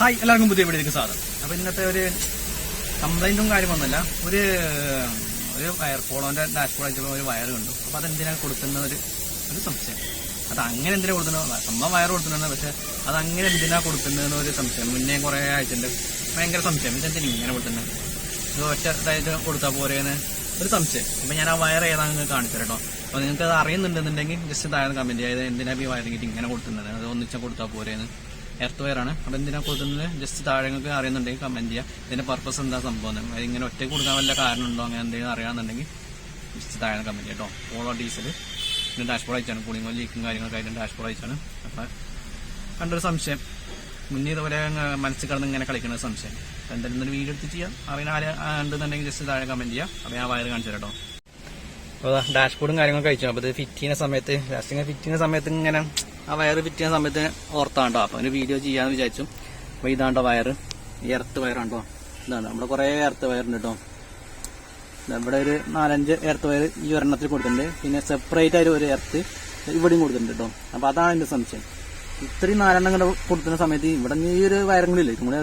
Hi എല്ലാവർക്കും പുതിയ വീഡിയോയിലേക്ക് സ്വാഗതം. അപ്പൊ ഇന്നത്തെ ഒരു കംപ്ലൈന്റും കാര്യമൊന്നുമില്ല ഒരു ഒരു വയർ പോളോന്റെ ഡാഷ്ബോർഡ് അയച്ചപ്പോൾ ഒരു വയർ കണ്ടു. അപ്പൊ അതെന്തിനാ കൊടുക്കുന്ന ഒരു ഒരു സംശയം. അത് അങ്ങനെ എന്തിനാ കൊടുക്കുന്നത്? സംഭവം വയർ കൊടുക്കുന്നുണ്ട് പക്ഷെ അത് അങ്ങനെ എന്തിനാ കൊടുക്കുന്നതെന്ന് ഒരു സംശയം. മുന്നേ കുറെ ആയിട്ടുണ്ട്. ഭയങ്കര സംശയം. ഇതെന്തിനാ ഇങ്ങനെ കൊടുക്കുന്നത് ഇത് ഒറ്റ ഇതായിട്ട് കൊടുത്താൽ പോരേന്ന് ഒരു സംശയം. അപ്പം ഞാൻ ആ വയർ ഏതാണെന്ന് കാണിച്ചു തരട്ടോ. അപ്പോൾ നിങ്ങൾക്ക് അത് അറിയുന്നുണ്ടെന്നുണ്ടെങ്കിൽ ജസ്റ്റ് താഴെ കമന്റ് ചെയ്ത് എന്തിനാ ഈ വയറിങ്ങിട്ട് ഇങ്ങനെ കൊടുക്കുന്നത് അത് ഒന്നിച്ചാൽ കൊടുത്താൽ പോരേന്ന്. എർത്ത് ആണ് അപ്പൊ എന്തിനാ കൊടുക്കുന്നത്? ജസ്റ്റ് താഴെ നിങ്ങൾക്ക് അറിയുന്നുണ്ടെങ്കിൽ കമന്റ് ചെയ്യുക ഇതിന്റെ പർപ്പസ് എന്താ സംഭവം? ഇങ്ങനെ ഒറ്റ കൊടുക്കാൻ വല്ല കാരണമുണ്ടോ? അങ്ങനെ എന്തെങ്കിലും അറിയാന്നുണ്ടെങ്കിൽ ജസ്റ്റ് താഴെ കമന്റ് കേട്ടോ ഓളോ ഡീസൽ പിന്നെ ഡാഷ്ബോർഡ് അയച്ചാണ്. കൂളിംഗ് ലീക്കും കാര്യങ്ങളൊക്കെ ആയിട്ട് ഡാഷ്ബോർഡ് അയച്ചാണ്. അപ്പൊ കണ്ടൊരു സംശയം. മുന്നേ ഇതുപോലെ മനസ്സിൽ കിടന്ന് ഇങ്ങനെ കളിക്കുന്ന സംശയം. അപ്പൊ എന്തായാലും ഒരു വീഡിയോ എടുത്ത് ചെയ്യാം. അറിയാൻ ആര് ഉണ്ടെന്നുണ്ടെങ്കിൽ ജസ്റ്റ് താഴെ കമന്റ് ചെയ്യാം. അപ്പൊ ഞാൻ വയറ് കാണിച്ചു കേട്ടോ അപ്പോൾ ഡാഷ്ബോർഡും കാര്യങ്ങളൊക്കെ അയച്ചു. അപ്പോൾ ഇത് ഫിറ്റ് ചെയ്യുന്ന സമയത്ത് ലാസ്റ്റ് ഫിറ്റ് ചെയ്യുന്ന സമയത്ത് ഇങ്ങനെ ആ വയറ് ഫിറ്റ് ചെയ്യുന്ന സമയത്ത് ഓർത്താണ്ടോ? അപ്പൊ ഒരു വീഡിയോ ചെയ്യാന്ന് വിചാരിച്ചു. അപ്പോൾ ഇതാണ്ടോ വയറ്? ഈ എർത്ത് വയറാണ്ടോ ഇതാണ്. നമ്മുടെ കുറേ എർത്ത് വയറുണ്ട് കേട്ടോ ഇവിടെ ഒരു നാലഞ്ച് എർത്ത് വയർ ഈ ഒരെണ്ണത്തിൽ കൊടുത്തിട്ടുണ്ട്. പിന്നെ സെപ്പറേറ്റ് ആയിട്ട് ഒരു എർത്ത് ഇവിടെയും കൊടുത്തിട്ടുണ്ട് കേട്ടോ അപ്പോൾ അതാണ് എന്റെ സംശയം. ഇത്രയും നാലെണ്ണം കൂടെ കൊടുക്കുന്ന സമയത്ത് ഇവിടെ ഈ ഒരു വയറും ഇതും കൂടെ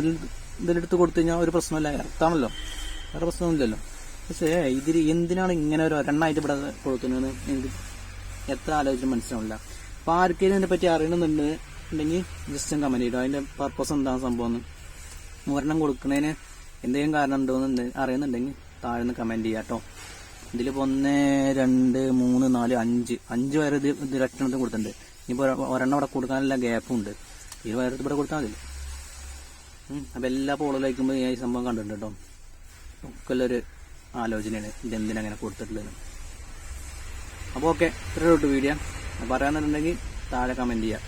ഇതിലെടുത്ത് കൊടുത്തു കഴിഞ്ഞാൽ ഒരു പ്രശ്നമില്ല. എർത്താണല്ലോ. വേറെ പ്രശ്നമൊന്നുമില്ലല്ലോ. പക്ഷേ ഇതിൽ എന്തിനാണ് ഇങ്ങനെ ഒരു ഒരെണ്ണമായിട്ട് ഇവിടെ കൊടുക്കുന്നതെന്ന് എനിക്ക് എത്ര ആലോചിച്ചും മനസ്സിലാവില്ല അപ്പോൾ ആർക്കെങ്കിലും ഇതിനെ പറ്റി അറിയണമെന്നുണ്ട് ഉണ്ടെങ്കിൽ ജസ്റ്റ് കമന്റ് ചെയ്തോ. അതിന്റെ പർപ്പസ് എന്താണ് സംഭവം എന്ന്. ഒരെണ്ണം കൊടുക്കുന്നതിന് എന്തെങ്കിലും കാരണം ഉണ്ടോ എന്ന് അറിയുന്നുണ്ടെങ്കിൽ താഴെ നിന്ന് കമന്റ് ചെയ്യാം കേട്ടോ. ഇതിലിപ്പോ ഒന്ന് രണ്ട് മൂന്ന് നാല് അഞ്ച്. അഞ്ച് വരെ ഇത് ഇത് കൊടുത്തിട്ടുണ്ട്. ഇനിയിപ്പോ ഒരെ- ഒരെണ്ണം ഇവിടെ കൊടുക്കാനുള്ള ഗ്യാപ്പും ഉണ്ട്. ഈ വയറ് ഇവിടെ കൊടുത്താൽ മതി. അപ്പോൾ അപ്പൊ എല്ലാ പോളിലേക്കുമ്പോൾ ഈ സംഭവം കണ്ടിട്ടുണ്ട് കേട്ടോ. ഒക്കെ ഒരു ആലോചനയാണ്. ഇതെന്തിനങ്ങനെ കൊടുത്തിട്ടുള്ളത് അപ്പോൾ ഓക്കെ ഇത്രയോട്ട് വീഡിയോ പറയാന്നുണ്ടെങ്കിൽ താഴെ കമന്റ് ചെയ്യാം.